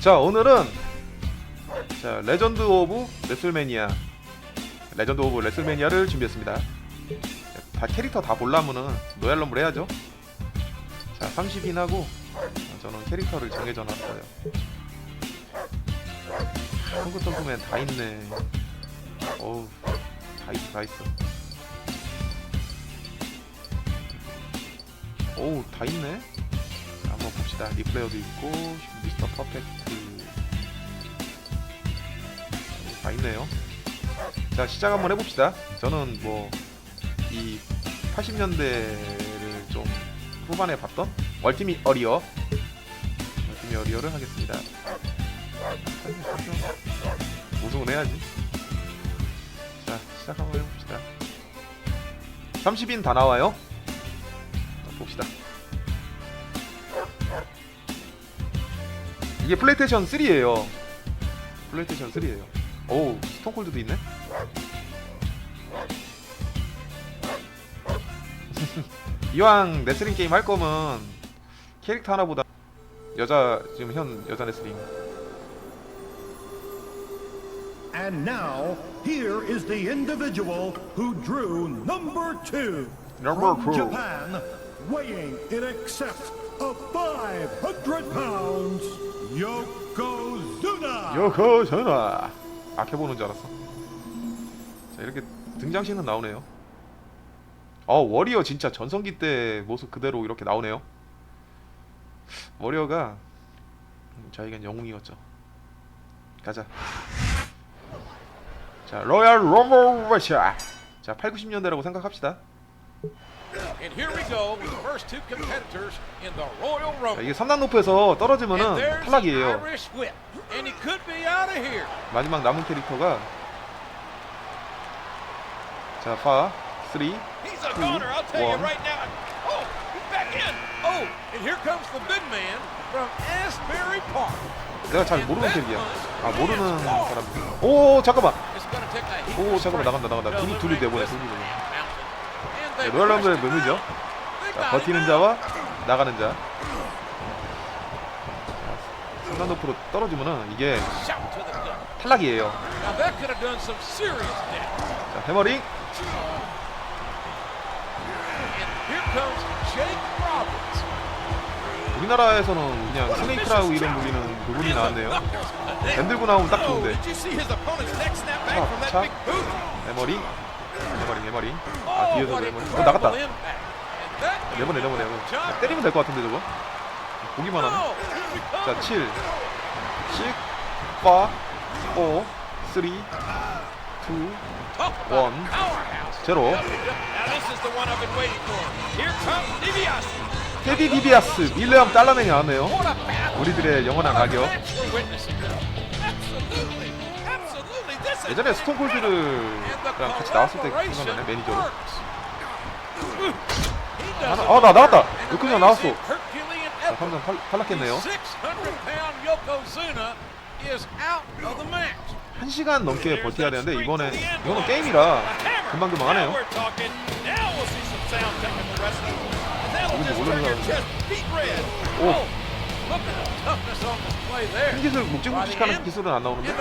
자 오늘은 자 레전드 오브 레슬매니아. 레전드 오브 레슬매니아를 준비했습니다. 다 캐릭터 다 보려면은 노얄럼블 해야죠. 자 30인 하고 저는 캐릭터를 정해져 놨어요. 텅크텅크맨 다 있네. 어우 다 있어 다 있어. 오우 다 있네. 자, 한번 봅시다. 리플레어도 있고 미스터 퍼펙트. 다 있네요. 자 시작 한번 해봅시다. 저는 뭐 이 80년대를 좀 후반에 봤던 얼티밋 어리어. 얼티밋 어리어를 하겠습니다. 우승은 해야지. 자 시작 한번 해봅시다. 30인 다 나와요. 자, 봅시다 이게 플레이테이션 3예요 플레이테이션 3예요 오 스톤콜드도 있네 이왕 레슬링 게임 할 거면 캐릭터 하나보다 여자 지금 현 여자 레슬링 And now, here is the individual who drew number two. Number from. Japan, weighing in excess of 500 pounds, Yokozuna. 요코전화 아껴보는 줄 알았어. 자 이렇게 등장신은 나오네요. 어 워리어 진짜 전성기 때 모습 그대로 이렇게 나오네요. 워리어가 음, 저에겐 영웅이었죠. 가자. 자 로얄 럼블 러시아 자 8, 90년대라고 생각합시다 And here we go with the first two competitors in the Royal 자, Rumble. 이게 3단 높에서 And 떨어지면은 탈락이에요 Irish whip, and he could be out of here. 마지막 남은 캐릭터가 자, 5, 3, He's a goner, I'll tell you one. right now. Oh, he's back in. Oh, and here comes the big man from Asbury Park. 내가 잘 모르는 캐릭이야. 아 모르는 사람. 오 잠깐만. 오 잠깐만 나간다 나간다. 둘이 둘이 내보내 둘이 내보내. mountain. And 네, they 로얄 럼블의 pushed him 묘미죠. 자, 버티는 자와. 나가는 자. 3단 높으로 떨어지면은 이게. 탈락이에요. 자 해머링. Roberts. 우리나라에서는 그냥 스네이크라고 이름 불리는 그분이 나왔네요. 뱀 들고 나오면 딱 Oh, 좋은데. 차, 차. 해머링. 해머링 해머링. 아 Oh, 뒤에서 해머링. 어 나갔다. 내보내. job. 그냥 때리면 될 것 같은데 저거. 보기만 come. 자, 7, 6, 5, 4, 3, 2, Talk about one. powerhouse. 제로. Now this is the one I've been waiting for. Here comes DiBiase. 테디 디비아스, 밀레엄 달러맨이 나왔네요. 우리들의 영원한 악역. 예전에 스톤콜드를 And the 랑 같이 나왔을 때 생각나네, 매니저로. it 어, 나 요코즈나 an 나왔어. 자. 3점 탈락했네요. 600-pound Yokozuna is out of the match. 1시간 넘게 버텨야 되는데 이번에 이거는. 게임이라. 금방금방 하네요. we're talking. Now we'll see some sound technical wrestling. And that'll 누군지 just 모르는 turn your 사람인데. chest beat red. 오. Oh, look at the toughness on display there. 흰 기술 묵직묵직하는 기술은 안 나오는데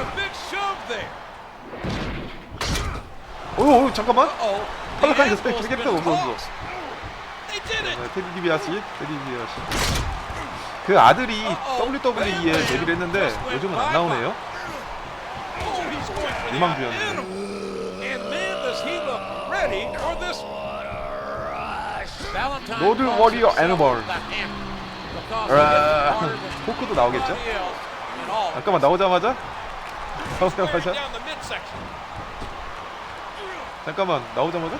어휴 어휴 잠깐만 탈락하니까 anvil's 캐릭터가 없어졌어. 네, 테디 디비아스 테디 디비아스 그 아들이 WWE에 데뷔를 했는데 요즘은 안 나오네요 Oh, 유망주였는데. 로드 워리어 애니멀. 아, 포크도 나오겠죠? 잠깐만 나오자마자 나오자마자. 잠깐만 나오자마자.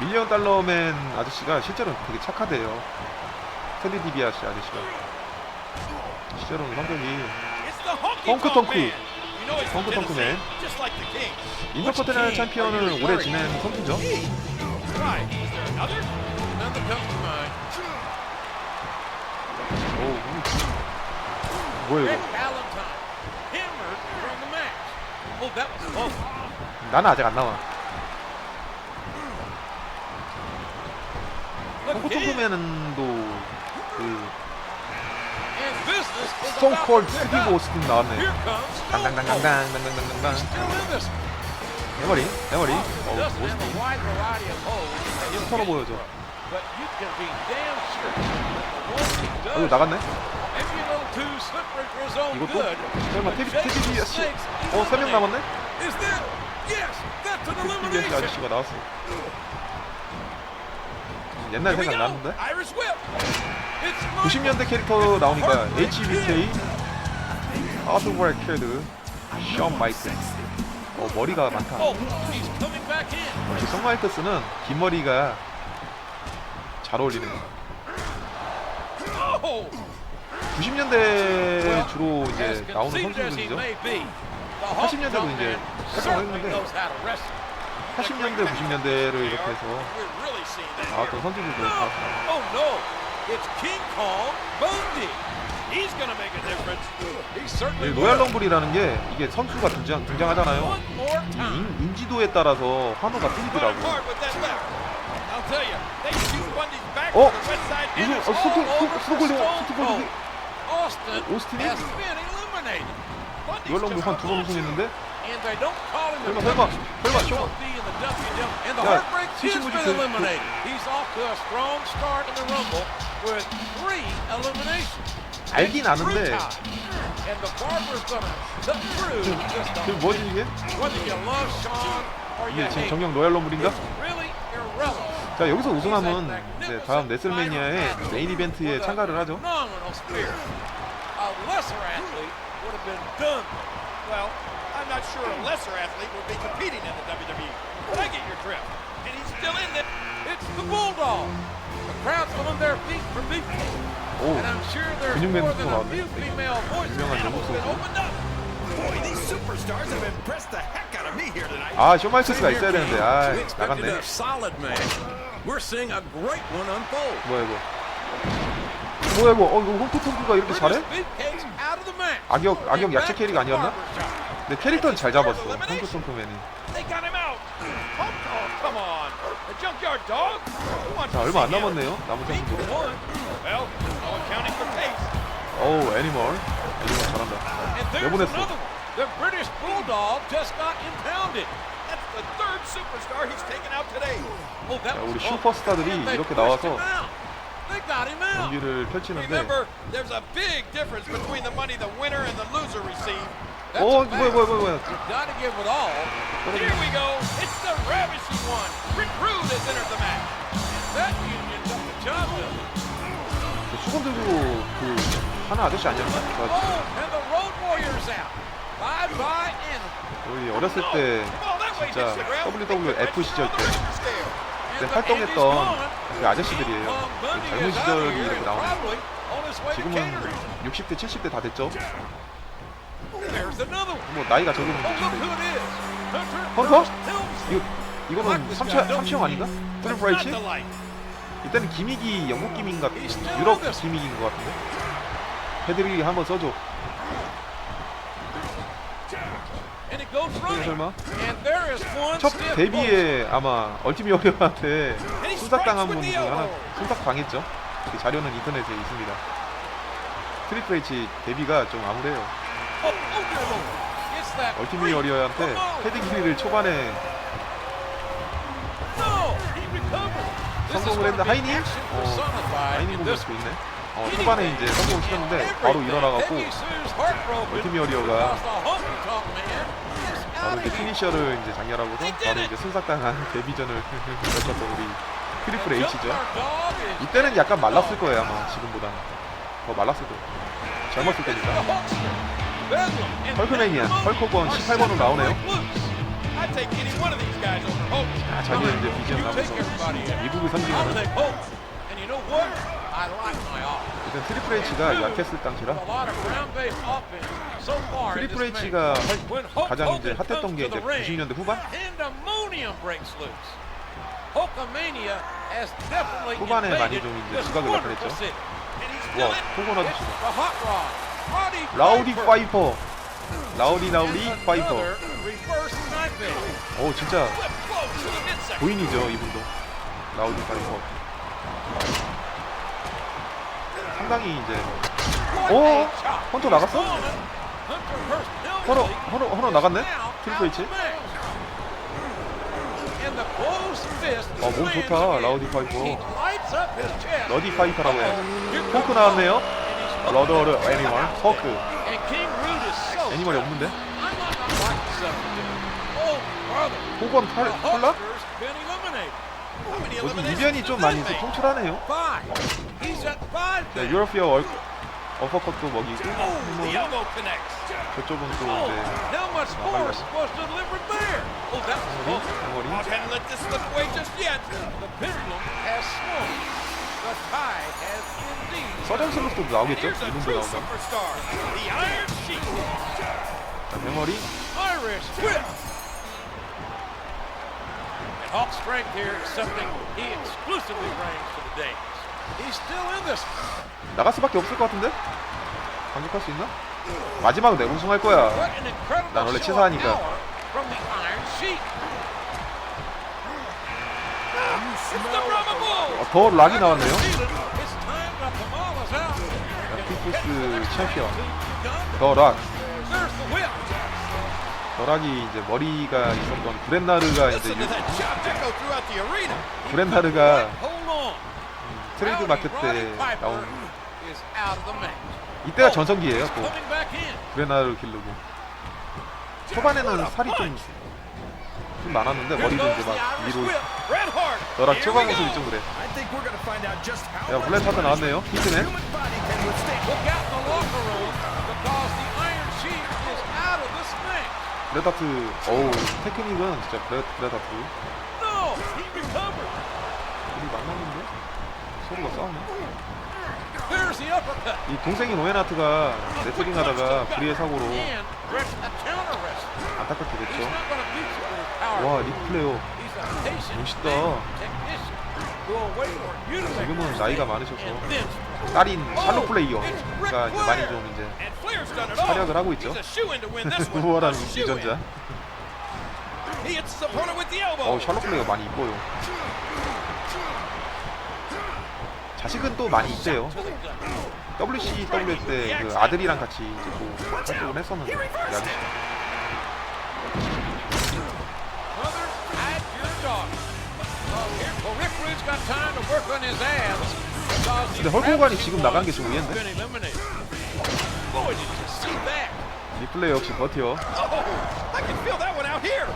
밀리언 달러맨 아저씨가 실제로는 되게 착하대요 테디 디비아스 아저씨가 실제로는 성격이 It's the honky 덩크 tonk 덩크. man. You know he's from 덩크 덩크 Tennessee, 맨. just like the king. 인터컨티넨탈 챔피언을 오래 지낸 선수죠 Right. Is there another? None that comes to mind. 오, 뭐야 이거. Oh. 나는 아직 안 나와 hit. 덩크덩크맨도 그 business is 스톤 about 콜드 to pick 스티브. 오스틴 나왔네. 당당당당당당당당당. In this. 대머리, 대머리. 어, 오스틴. get 보여줘. 어, does 나갔네. 이것도? 설마 테디디 아씨? 어 3명 남았네? 테디 아저씨가 나왔어. 옛날 생각 났는데? 90년대 캐릭터 나오니까 HBK 아웃브레 캐드 션 마이트 어 머리가 많다. 역시 성 마이트스는 긴 머리가 잘 어울리는 거. 90년대 주로 이제 나오는 선수들이죠. may be, the Hawk 80년대도 Dog 이제 활동을 했는데 knows how to wrestle. 80년대, 90년대를 이렇게 해서. 나왔던 선수들도! 나왔습니다. Oh. 로얄 럼블이라는 게 이게 선수가 등장, 등장하잖아요. 인, 인지도에 따라서 환호가 Run 틀리더라고. hard with that left. I'll tell you, they can use Bundy's back 어? to the west side, and 이거 it's 어, 스토, all over 스토, for 스토, Stone 스토, Cold. 스토, Austin 오스틴이? has been eliminated. Bundy's 로얄 럼블 just 한두번 lost. 우승했는데 And they don't call him the 설마, 설마, 설마, He 쇼. won't be in the WW. And the 야, Heartbreak Kid's 시신부지 been 그- 그- eliminated. He's off 네, 오스틴이? 이걸로 한두 번 우승했는데? 설마 설마 설마 쇼. 야, 79주 그, 알긴 아는데 지금 그, 그 뭐지 이게? 이게 지금 정경 로얄 럼블인가? 자 여기서 우승하면 이제 다음 네슬매니아의 메인 이벤트에 참가를 하죠 Phenomenal spear. A lesser athlete would have been done. Well, I'm not sure a lesser athlete would be competing in the WWE, but I get your drift. And he's still in there. It's the Bulldog. The crowd's on their feet for Beefcake. 오, And I'm sure there's 근육맨 more than a 나왔네. few female voices 유명한 that 영국 have been 선수. opened up. Boy, these superstars have impressed the heck out of me here tonight. 아 쇼마이크스가 있어야 되는데 아 We expected 나갔네. a solid match. We're seeing a great one unfold. 뭐야 이거? 뭐야 이거? 어 이거 홈프 ton크가 이렇게 잘해? 악역 악역 야채 캐릭 아니었나? 근데 캐릭터는 잘 잡았어. Oh, oh? Who wants 자 얼마 안? 남았네요. 남은 선수들. 어우 애니멀. 애니멀 잘한다. 내보냈어. The British Bulldog just got impounded. That's the third superstar he's taken out today. Oh, that 자, was 우리. 슈퍼스타들이 이렇게 나와서. They got him out. 경기를 펼치는데 Remember, there's a big difference between the money the winner and the loser receive. That's 어 a 뭐야 fact. 뭐야 뭐야 뭐야. You gotta give it all. Here we go. It's the ravishing one. Rick Rude has entered the match. That union got the job done. 그 수건 들고 그 하나 아저씨 아니었나? 저 Oh, and the Road Warriors out. Bye bye animal. 우리 어렸을 때 Come on, that way, 진짜 Dixie Rail. WWF 시절 때 Scale. 그 때 활동했던. 그 아저씨들이에요. 그 젊은 시절이 이렇게 나오는. 지금은 catering. 60대, 70대 다 됐죠. 뭐 나이가 적으면 Oh, look 60대. who it is. Hunter 헌터? 이거 이거는 삼치 삼치형 아닌가? the light. 이때는 기믹이 영국 기믹인가 유럽 기믹인 것 같은데. 패드릭이 한번 써줘. Running. 설마? 첫 데뷔에 아마 얼티미 워리어한테 순삭당한 분 중에 하나 순삭 당했죠. 그 자료는 인터넷에 있습니다. 트리플 H 데뷔가 좀 암울해요. Oh, oh, 얼티미 on. 패드기를 초반에 성공을 했는데 하이니? action 어, 하이니 this 수. 있네. 어, 초반에 이제 성공을 시켰는데 바로 일어나갖고 얼티미 워리어가 바로 이제. 피니셔를 이제 장렬하고서 바로 이제 순삭당한 데뷔전을 펼쳤던 우리 트리플 H죠. 이때는 약간 말랐을 거예요 아마 지금보다는 더 말랐을 거예요. 젊었을 때니까. 헐크맨이야. 헐크건 are 18번으로 set to 나오네요. 아, 자기는 이제 비전 나면서. 미국을 선징하는 일단 트리플 H가 약했을 당시라 트리플 H가 가장 이제 핫했던 게 이제 90년대 후반? 후반에 많이 좀 이제 지각을 나타냈죠. 와, 코고나도 지각. 라우디 파이퍼. 라우디 라우디 파이퍼. 오, 진짜 부인이죠 이분도. 라우디 파이퍼. 상당히 이제 오, 헌터 나갔어? 헌터, 헌터, 헌터 나갔네? 트리플 H? 어, 몸 좋다, 라우디 파이퍼. 러디 파이터라고 해. 포크 나왔네요. 러더르 애니멀, 포크. 애니멀이 없는데? 호건 탈, 탈락? 요즘 이변이 좀 많이 있어 통출하네요. 네, 유러피어 얼, 어퍼컷도 먹이고, 뭐. 저쪽은 또 Oh, 이제? Oh. 서전 슬로스도 나오겠죠? 이분도 나오면. 자, 메모리. Hulk's strength here is something he exclusively brings to the Danes. He's still in this. 나갈 수밖에 없을 것 같은데? 강력할 수 있나? 마지막 내 우승할 거야. What an incredible 난 원래 show of 치사하니까. power from the Iron Sheik. It's the Brahma Bull. 어, 더 락이 나왔네요. It's time to Kamala's out. 피프스 챔피언. 더 락. There's the whip. 더 락이 이제 머리가 있었던 브렌나르가 이제. 브렌나르가. 트레이드 마켓 때 나온. 이때가 전성기예요. 또. 브렌나르를 기르고 초반에는 살이 좀, 좀 많았는데 머리도 이제 막 위로 Here 초반 모습이. 좀 그래. 야 블랙 하트 나왔네요. 히트맨. 하트. 어우 테크닉은 진짜 he recovered. 우리 만났는데 서로가 싸우네. 이 동생인 오웬 하트가 레슬링 하다가 불의의 사고로. 안타깝게 됐죠. 와 리플레어 멋있다. 지금은 나이가 많으셔서. 딸인 샬롯 플레이어가 이제 많이 좀 이제 활약을 하고 있죠. 우월한. 유전자. 어 샬롯 플레이어 많이 이뻐요. 자식은 또 많이 있대요. WCW 때 그 아들이랑 같이 이제 또 활동을 했었는데 야기 근데 the 헐크 호간이 gravity 지금 나간 게 좀 의외인데? 리플레이어 역시 버티어 Oh, I can feel that one out here.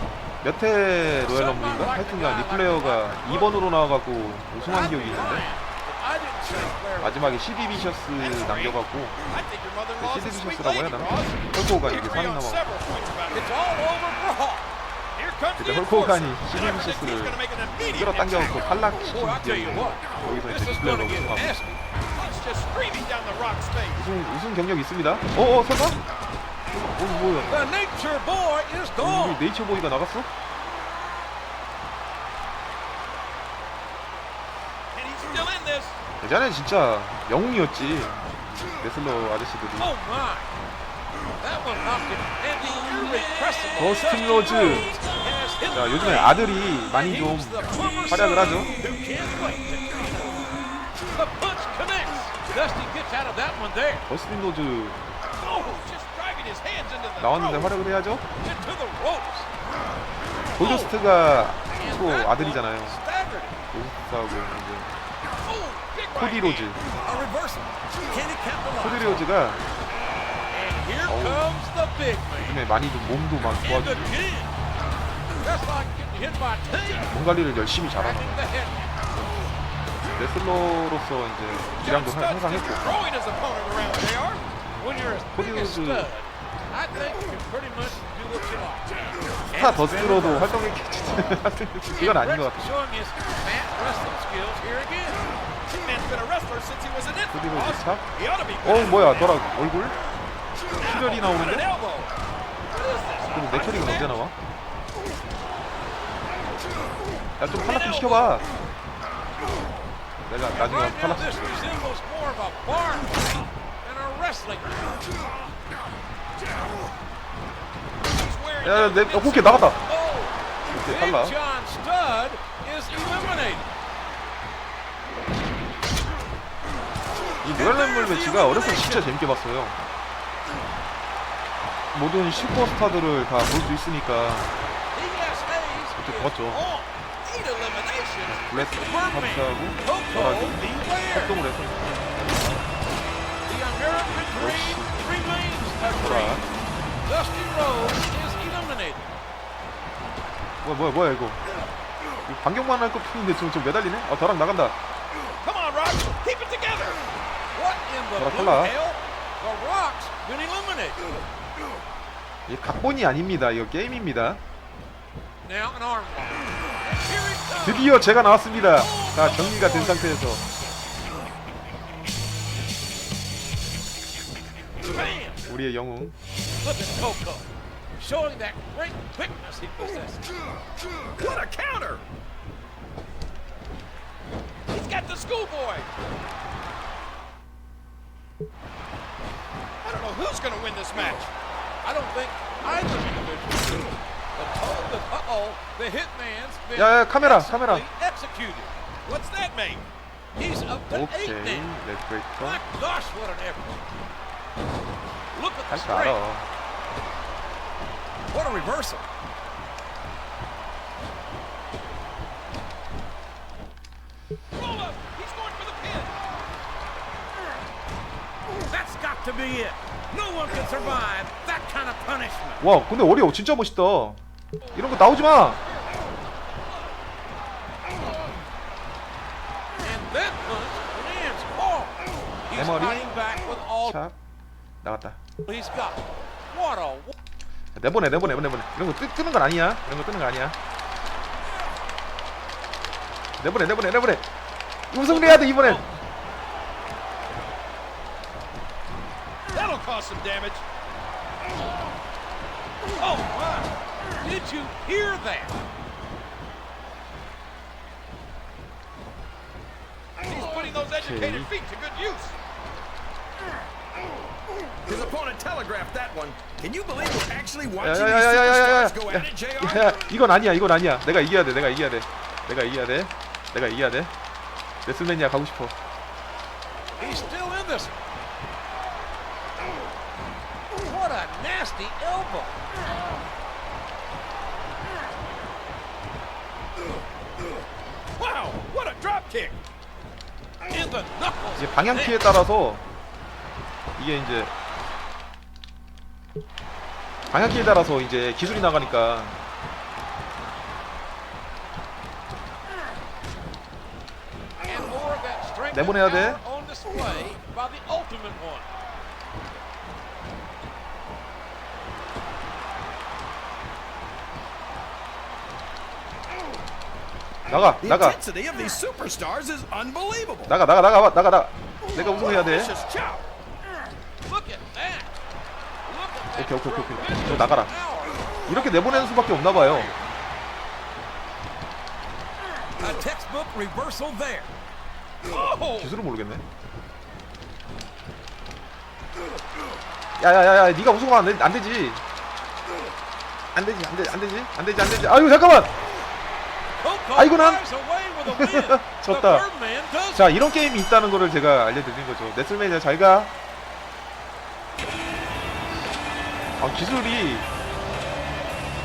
몇회 로얄 럼블인가? 하여튼간 리플레이어가 2번으로 나와갖고 우승한 기억이 있는데. 마지막에 CD 비셔스 남겨갖고 I think your mother-in-law's a CD sweet 비셔스라고 해야 되나? 이게 agree 3인 on 남아 several points about It's it. all over for Hawk. Here comes 그때 the 헐크 호간이 enforcer. CD Whatever this, he's 비셔스를 gonna make an immediate 끌어당겨갖고. 탈락시킨 기억이 있는데 This 이제 리플레이어가 우승하고. Punch just streaming down the Rock's face. 우승, 우승 경력 있습니다 어어 설마? 어 뭐야 The nature boy is 우리 gone. 네이처 보이가 나갔어? And he's still in this. 예전엔 진짜 영웅이었지 레슬러 아저씨들이 Oh my. That one knocked him. And the irrepressible 더스틴 로즈. 자 요즘에. 아들이 많이 좀 활약을 하죠 who can't wait to Oh, into the 나왔는데. 활약을 해야죠 Into the ropes. 골드스트가 And 또 아들이잖아요. 골드스트하고 이제 Oh, 코디 로즈? 코디 로즈가 Oh. 요즘에 많이 좀 몸도 막 좋아지고. 몸 관리를 열심히 잘하는 head. 레슬러로서 이제 기량도 하- 항상 했고 코디 like. 스타 더스트로도 활동했겠지 그건 아닌 것 같아 Showing his fat wrestling skills here again. Man's been a wrestler since he was an infant. 코디 로즈 Ross. 차? He ought to be 어 뭐야 너랑 얼굴? 출혈이 나오는데? 그럼 내 캐릭은 언제 나와? 야좀 탈락 좀 시켜봐 내가 나중에 wearing 야, 내, 어, 오케이, 나갔다. Oh, 오케이, eliminated. 이 로얄 매치가 어렸을 때 진짜 재밌게 봤어요. 모든 슈퍼스타들을 다 볼 수 있으니까 어떻게 봤죠? On. Eight eliminations. 블랙 파트하고 Coco, 저라고 beware. 활동을 해서 eliminated. 뭐야 뭐야 뭐야 이거 이거 반격만 할 것 뿐인데 지금 좀 매달리네? 아 저랑 나간다 Come on, Rock. Keep it together. What in the Bola blue pala. hell? The Rock's been eliminated. 이게 각본이 아닙니다 이거 게임입니다 Now an comes. 드디어 제가 나왔습니다 다 정리가 된 상태에서! 우리의 영웅 will. But oh, the, uh-oh, the hitman's been 야, 야, 카메라, 카메라. excellently executed. What's that mean? He's up to 오케이 eight now. 렉브레이커 My gosh, what an effort. Look at the 할줄 strength. 알아 What a reversal. Roll up. He's going for the pin. That's got to be it. No one can survive that kind of punishment. 와 근데 어려워 진짜 멋있다 이런 거 나오지 마 all 자 나갔다 내보내 내보내 내보내 이런 거 뜨, 뜨는 건 아니야 이런 거 뜨는 거 아니야 내보내 내보내 내보내 우승해야 돼 이번엔 That'll cause some damage. Oh my! Did you hear that? He's putting those educated feet to good use. His opponent telegraphed that one. Can you believe we're actually watching these superstars go at it, JR? 야 이건 아니야 이건 아니야 내가 이겨야 돼 내가 이겨야 돼 내가 이겨야 돼 내가 이겨야 돼 레슬매니아 가고 싶어 He's still in this. What a nasty elbow! Wow, what a drop kick. In the knuckles. 이제 방향 키에 따라서 이게 이제 방향 키에 따라서 이제 기술이 나가니까 내보내야 돼. power on display by the ultimate one. 나가 나가. 나가 나가 나가 나가 나가 내가 우승해야 돼. 오케이, 오케이, 오케이, 너 나가라. 이렇게 내보내는 수밖에 없나 봐요. Oh, 기술은 모르겠네 야야야야 네가 우승하면 안, 되, 안 되지 안 되지 안 되지 안 되지 안 되지 안 되지 아유 잠깐만 win. The 졌다. 자 이런 게임이 있다는 거를 제가 알려드린 거죠. 네슬매니아 잘가. 아 기술이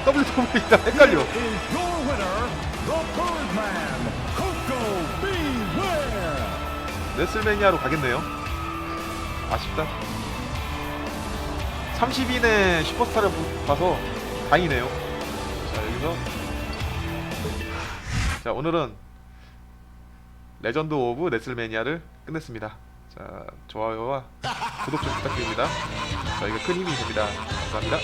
WWE랑 헷갈려. 네슬매니아로 가겠네요. 아쉽다. 30인의 슈퍼스타를 보- 봐서 다행이네요. 자 여기서 자 오늘은 레전드 오브 네슬매니아를 끝냈습니다. 자 좋아요와 구독 좀 부탁드립니다. 자 이게 큰 힘이 됩니다. 감사합니다